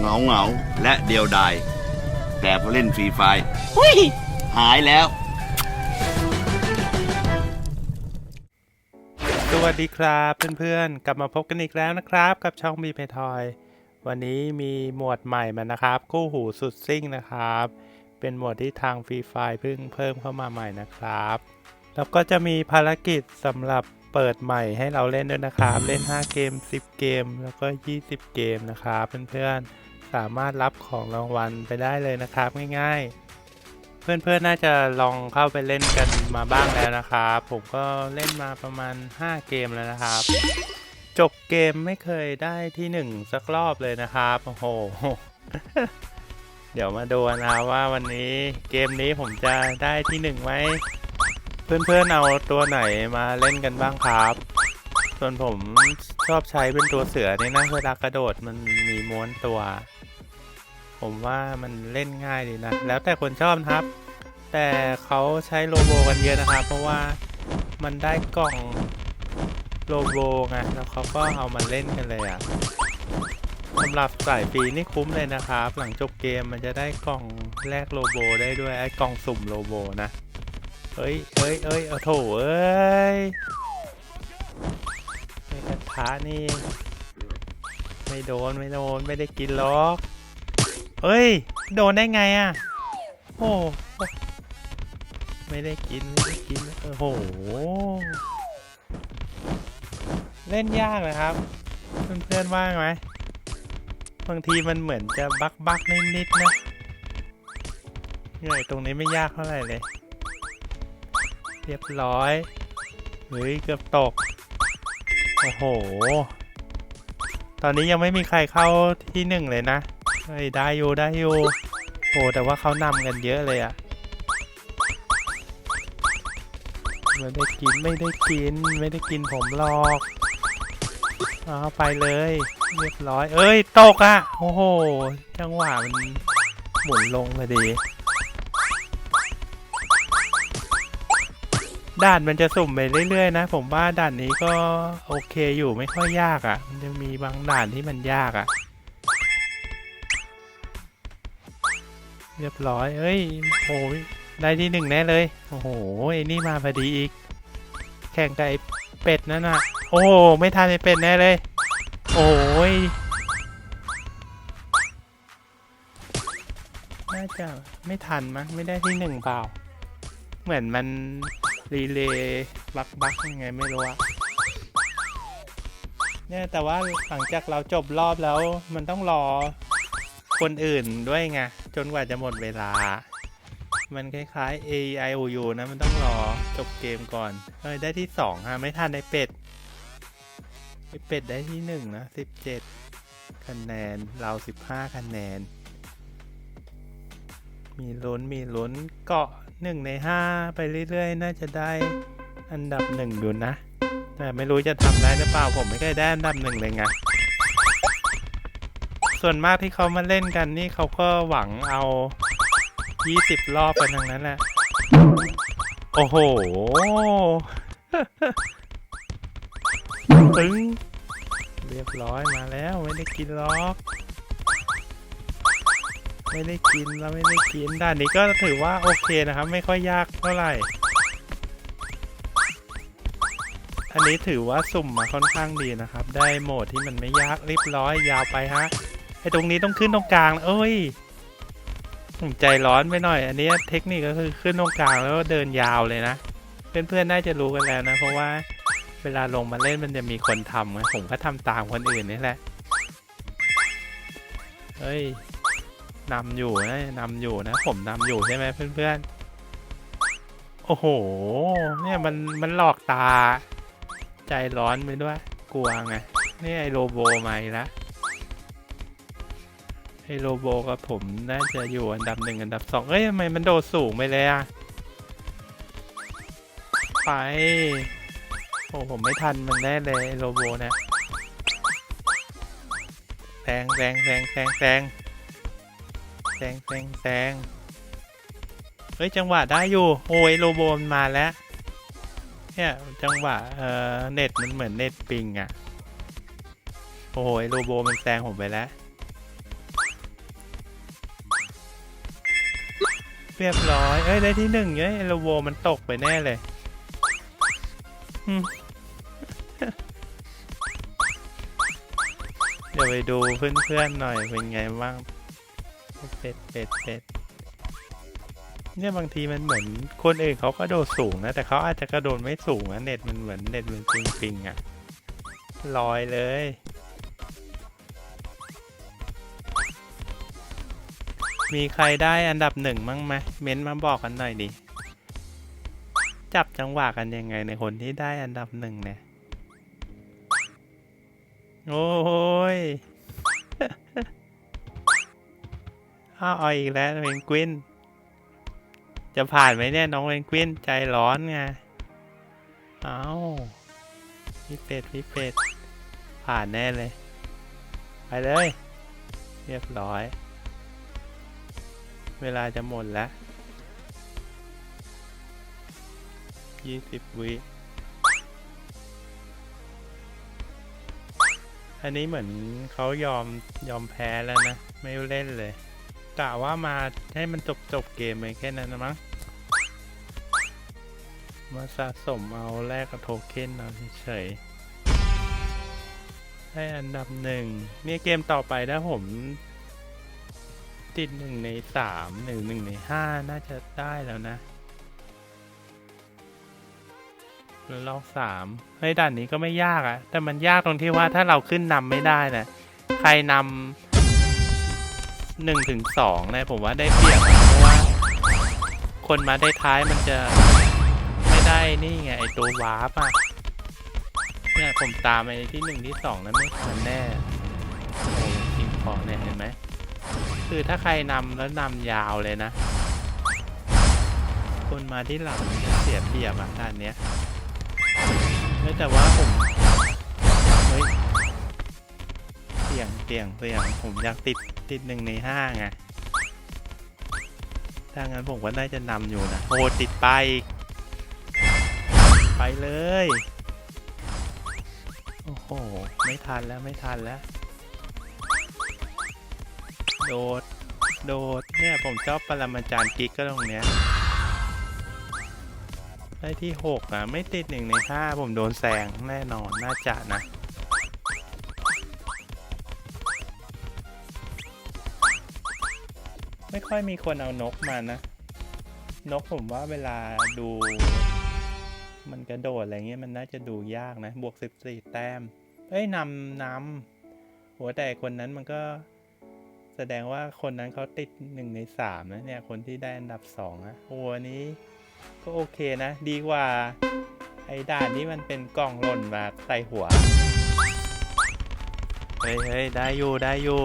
เหงาเหงาๆและเดียวดาย แต่พอเล่นฟรีไฟร์หุ้ยหายแล้ว สวัสดีครับเพื่อนๆ กลับมาพบกันอีกแล้วนะครับ กับช่องมีเพทอย วันนี้มีหมวดใหม่มานะครับ คู่หูสุดซิ่งนะครับ เป็นหมวดที่ทางฟรีไฟเพิ่งเพิ่มเข้ามาใหม่นะครับ แล้วก็จะมีภารกิจสำหรับเปิดใหม่ให้เราเล่นด้วยนะครับ เล่น 5 เกม 10 เกม แล้วก็ 20 เกมนะครับเพื่อนๆ สามารถรับของรางวัลไปได้เลยนะครับง่ายๆ เพื่อนๆน่าจะลองเข้าไปเล่นกันมาบ้างแล้วนะครับ ผมก็เล่นมาประมาณ 5 เกมแล้วนะครับ จบเกมไม่เคยได้ที่ 1 สักรอบเลยนะครับ โอ้โห เดี๋ยวมาดูนะว่าวันนี้เกมนี้ผมจะได้ที่1ไหมเพื่อนๆเอาตัวไหนมาเล่นกันบ้างครับ ส่วนผมชอบใช้เป็นตัวเสือนี่นะเวลากระโดดมันมีม้วนตัว ผมว่ามันเล่นง่ายดีนะ แล้วแต่คนชอบครับ แต่เขาใช้โลโบกันเยอะนะครับ เพราะว่ามันได้กล่องโลโบไงแล้วเขาก็เอามาเล่นกันเลยอะ่ะสำหรับสายฟรีนี่คุ้มเลยนะครับ หลังจบเกมมันจะได้กล่องแลกโลโบได้ด้วยไอ้กล่องสุ่มโลโบนะเอ้ยเอ้ยเอ้ยเอาโถเอ้ย ไอ้กระทะนี่ ไม่โดนไม่โดนไม่ได้กินหรอกเอ้ย โดนได้ไงอะ โอ้ไม่ได้กินไม่ได้กินโอ้โห เล่นยากเลยครับ เพื่อนๆว่างไหมบางทีมันเหมือนจะบักบักนิดๆนะเหนื่อยตรงนี้ไม่ยากเท่าไหร่เลย เรียบร้อย เฮ้ย เกือบตก โอ้โห ตอนนี้ยังไม่มีใครเข้าที่หนึ่งเลยนะ เฮ้ย ได้อยู่ได้อยู่โอ้แต่ว่าเขานำกันเยอะเลยอะไม่ได้กินไม่ได้กิน ไม่ได้กินผมหรอกเอาไปเลย เรียบร้อย เอ้ย ตกอะโอ้โห จังหวะมันหมุนลงพอดี ด่านมันจะสุ่มไปเรื่อยๆนะ ผมว่าด่านนี้ก็โอเคอยู่ไม่ค่อยยากอะ่ะ มันจะมีบางด่านที่มันยากอะ่ะ เรียบร้อยเอ้ยโอ้ยได้ที่หนึ่งแน่เลย โอ้โหไอ้นี่มาพอดีอีก แข่งกับไอ้เป็ดนั่นน่ะ โอ้โหไม่ทันไอ้เป็ดแน่เลย โอ้ยน่าจะไม่ทันมั้งไม่ได้ที่หนึ่งเปล่า เหมือนมัน รีเลย์บักบักยังไงไม่รู้อะเนี่ยแต่ว่าหลังจากเราจบรอบแล้วมันต้องรอคนอื่นด้วยไง จนกว่าจะหมดเวลา มันคล้ายๆ A I O U นะ มันต้องรอจบเกมก่อนเอ้ยได้ที่สองฮะ ไม่ทันไอเป็ดไอเป็ดได้ที่หนึ่งนะสิบเจ็ดคะแนน เราสิบห้าคะแนน มีลุ้นมีลุ้นเกาะ หนึ่งในห้าไปเรื่อยๆ น่าจะได้อันดับหนึ่งอยู่นะ แต่ไม่รู้จะทำได้หรือเปล่าผมไม่เคยได้อันดับหนึ่งเลยไงส่วนมากที่เขามาเล่นกันนี่เขาก็หวังเอา 20 รอบกันทั้งนั้นแหละ โอ้โห ตึง เรียบร้อยมาแล้ว ไม่ได้กินรอก ไม่ได้กินแล้วไม่ได้กินด่านนี้ก็ถือว่าโอเคนะครับ ไม่ค่อยยากเท่าไหร่ อันนี้ถือว่าสุ่มมาค่อนข้างดีนะครับ ได้โหมดที่มันไม่ยากเรียบร้อยยาวไปฮะไอตรงนี้ต้องขึ้นตรงกลางเอ้ยผมใจร้อนไปหน่อย อันนี้เทคนิคก็คือขึ้นตรงกลางแล้วก็เดินยาวเลยนะเพื่อนๆน่าจะรู้กันแล้วนะ เพราะว่าเวลาลงมาเล่นมันจะมีคนทำไงผมก็ทำตามคนอื่นนี่แหละ เฮ้ย นำอยู่นะนำอยู่นะ ผมนำอยู่ใช่ไหมเพื่อนๆ โอ้โห เนี่ยมันมันหลอกตา ใจร้อนไปด้วย กลัวไง นี่ไอโรโบมาอีกแล้วไอโรโบกับผมน่าจะอยู่อันดับหนึ่งอันดับสองเอ้ยทำไมมันโดดสูงไปเลยอะไปโอ้ผมไม่ทันมันแน่เลยไอโรโบเนี่ยแซงแซงแซงแซงแซง แซงแซงแซงเฮ้ย จังหวะได้อยู่ โอ้ยโลโบมนมาแล้ว เนี่ย จังหวะ เอ่อ เน็ตมันเหมือนเน็ตปิงอะ่ะ โอ้ยโลโบมันแซงผมไปแล้ว เรียบร้อย เอ้ย ได้ที่หนึ่งเนี่ยโลโบมันตกไปแน่เลยเดี๋ยวไปดูเพื่อนๆหน่อยเป็นไงบ้าง เป็ดเป็ดเป็ดเนี่ยบางทีมันเหมือนคนอื่นเขาก็โดดสูงนะ แต่เขาอาจจะกระโดดไม่สูงนะเน็ตมันเหมือนเน็ตมันปิงปิงอะลอยเลยมีใครได้อันดับหนึ่งมั้งไหมเม้นมาบอกกันหน่อยดิ จับจังหวะกันยังไงในคนที่ได้อันดับหนึ่งเนี่ย โอ้ย อ้าวเอาอีกแล้วเพนกวิน จะผ่านไหมเนี่ยน้องเพนกวินใจร้อนไงเอาพี่เป็ดพี่เป็ดผ่านแน่เลย ไปเลย เรียบร้อย เวลาจะหมดแล้วยี่สิบวิอันนี้เหมือนเขายอมยอมแพ้แล้วนะ ไม่เล่นเลย กะว่ามาให้มันจบจบเกมไปแค่นั้นนะมั้ง มาสะสมเอาแลกกับโทเค็นเอาเฉยๆให้อันดับหนึ่งเนี่ยเกมต่อไปถ้าผม ติดหนึ่งในสามหนึ่งหนึ่งในห้าน่าจะได้แล้วนะแล้วรอบสามเฮ้ยด่านนี้ก็ไม่ยากอะแต่มันยากตรงที่ว่าถ้าเราขึ้นนำไม่ได้นะใครนำ หนึ่งถึงสองเนี่ยผมว่าได้เปรียบเพราะว่า คนมาได้ท้ายมันจะไม่ได้นี่ไงไอตัววาร์ปอะเนี่ยผมตามไอที่หนึ่งที่สองนั้นไม่ทันแน่ไอ้ทีมของเนี่ยเห็นไหมคือถ้าใครนำแล้วนำยาวเลยนะ คนมาที่หลังจะเสียเปรียบอะด้านเนี้ยแต่ว่าผม เสี่ยงเสี่ยงเสี่ยงผมอยากติดติดหนึ่งในห้าไงถ้างั้นผมก็น่าจะนำอยู่นะโอ้ติดไป ไปเลย โอ้โห ไม่ทันแล้วไม่ทันแล้ว โดด โดด เนี่ยผมชอบปรมาจารย์กิ๊กก็ตรงเนี้ย ได้ที่หกอะ ไม่ติดหนึ่งในห้าผมโดนแซงแน่นอนน่าจะนะ ไม่ค่อยมีคนเอานกมานะ นกผมว่าเวลาดู มันกระโดดอะไรเงี้ยมันน่าจะดูยากนะ บวกสิบสี่แต้ม เอ้ยนำนำหัวแต่คนนั้นมันก็แสดงว่าคนนั้นเขาติดหนึ่งในสามนะเนี่ย คนที่ได้อันดับสองอะโอ้อันนี้ก็โอเคนะ ดีกว่า ไอ้ด่านนี้มันเป็นกล่องหล่นมาใส่หัว เฮ้ยเฮ้ยได้อยู่ได้อยู่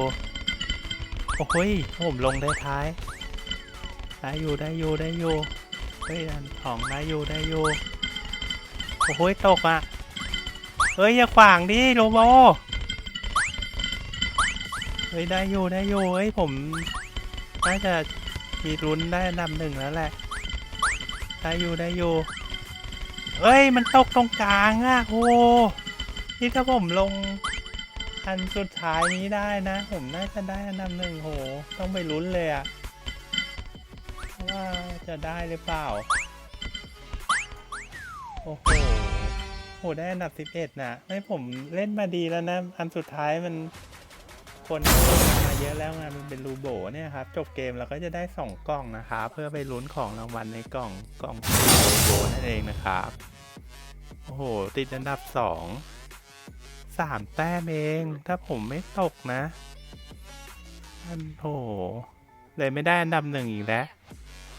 โอ้โหยผมลงได้ท้าย ได้อยู่ได้อยู่ได้อยู่เฮ้ยอันของได้อยู่ได้อยู่โอ้โหยตกอะ เฮ้ย อย่าขวางดิโรโบเฮ้ย ได้อยู่ได้อยู่เฮ้ย ผมน่าจะมีลุ้นได้อันดับหนึ่งแล้วแหละ ได้อยู่ได้อยู่เอ้ย มันตกตรงกลางอะโอ้นี่ถ้าผมลง อันสุดท้ายนี้ได้นะ ผมน่าจะได้อันดับหนึ่งโห ต้องไปลุ้นเลยอะว่าจะได้หรือเปล่า โอ้โหโหได้อันดับสิบเอ็ดนะไม่ผมเล่นมาดีแล้วนะ อันสุดท้ายมันคนมาเยอะแล้วไงมันเป็นรูโบเนี่ยครับ จบเกมเราก็จะได้สองกล่องนะครับเพื่อไปลุ้นของรางวัลในกล่องกล่องรูโบนั่นเองนะครับ โอ้โห ติดอันดับสอง สามแต้มเอง ถ้าผมไม่ตกนะ อันโหเลยไม่ได้อันดับหนึ่งอีกแล้ว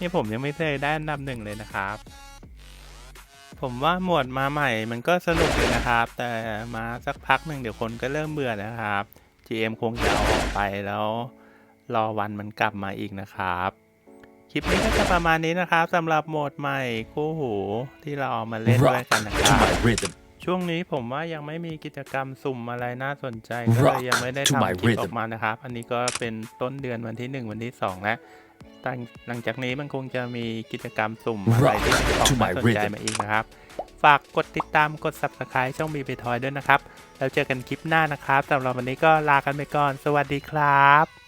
นี่ผมยังไม่เคยได้อันดับหนึ่งเลยนะครับ ผมว่าหมวดมาใหม่มันก็สนุกเลยนะครับ แต่มาสักพักหนึ่งเดี๋ยวคนก็เริ่มเบื่อแล้วครับ GM คงจะเอาออกไปแล้ว รอวันมันกลับมาอีกนะครับ คลิปนี้ก็จะประมาณนี้นะครับสำหรับโหมดใหม่คู่หูที่เราเอามาเล่นด้วยกันนะครับ ช่วงนี้ผมว่ายังไม่มีกิจกรรมสุ่มอะไรน่าสนใจ ก็เลย Rock ยังไม่ได้ to my ทำคลิป rhythm ออกมานะครับ อันนี้ก็เป็นต้นเดือนวันที่ 1 วันที่2แล้วตั้งหลังจากนี้มันคงจะมีกิจกรรมสุ่มอะไร Rock ที่ออก to มา my สนใจ rhythm มาอีกนะครับ ฝากกดติดตามกด subscribe ช่องบีไปทอยด้วยนะครับ แล้วเจอกันคลิปหน้านะครับสำหรับวันนี้ก็ลากันไปก่อน สวัสดีครับ